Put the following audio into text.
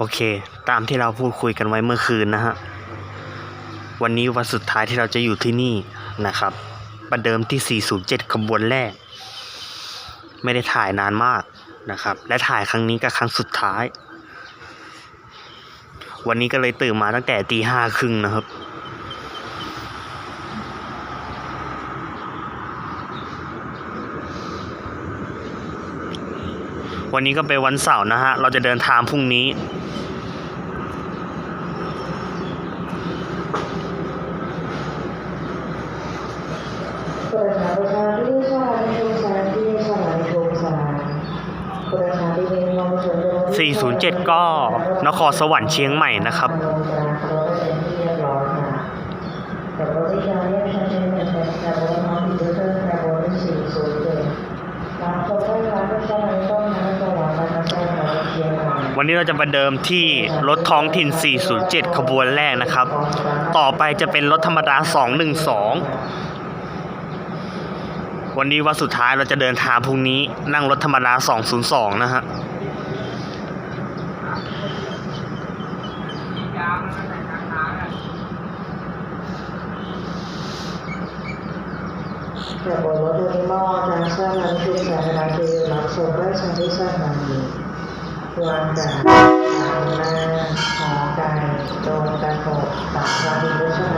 โอเค ตามที่เราพูดคุยกันไว้เมื่อคืนนะฮะ วันนี้วันสุดท้ายที่เราจะอยู่ที่นี่นะครับ ประเดิมที่ 407 ขบวนแรก ไม่ได้ถ่ายนานมากนะครับ และถ่ายครั้งนี้ก็ครั้งสุดท้าย วันนี้ก็เลยตื่นมาตั้งแต่ตีห้าครึ่งนะครับ วันนี้ก็เป็นวันเสาร์นะฮะ เราจะเดินทางพรุ่งนี้407 ก็นครสวรรค์เชียงใหม่นะครับกับรถที่ยารียกใช้ในประชาชนประชาชนน้องดิจิทัลแคร์บอน407 วันนี้เราจะประเดิมที่รถท้องถิ่น 407 ขบวนแรกนะครับ ต่อไปจะเป็นรถธรรมดา 212 วันนี้วันสุดท้ายเราจะเดินทางพรุ่งนี้นั่งรถธรรมดา 202 นะฮะแต่บนรถโดนิมอลทางสร้างนั้นคือสาธารณคือรับส่งราชการที่สร้างนั้น งจากทางหน้าหอไก่โดนกระทบตัดวางที่ด้วยช่างนั้นต่อมา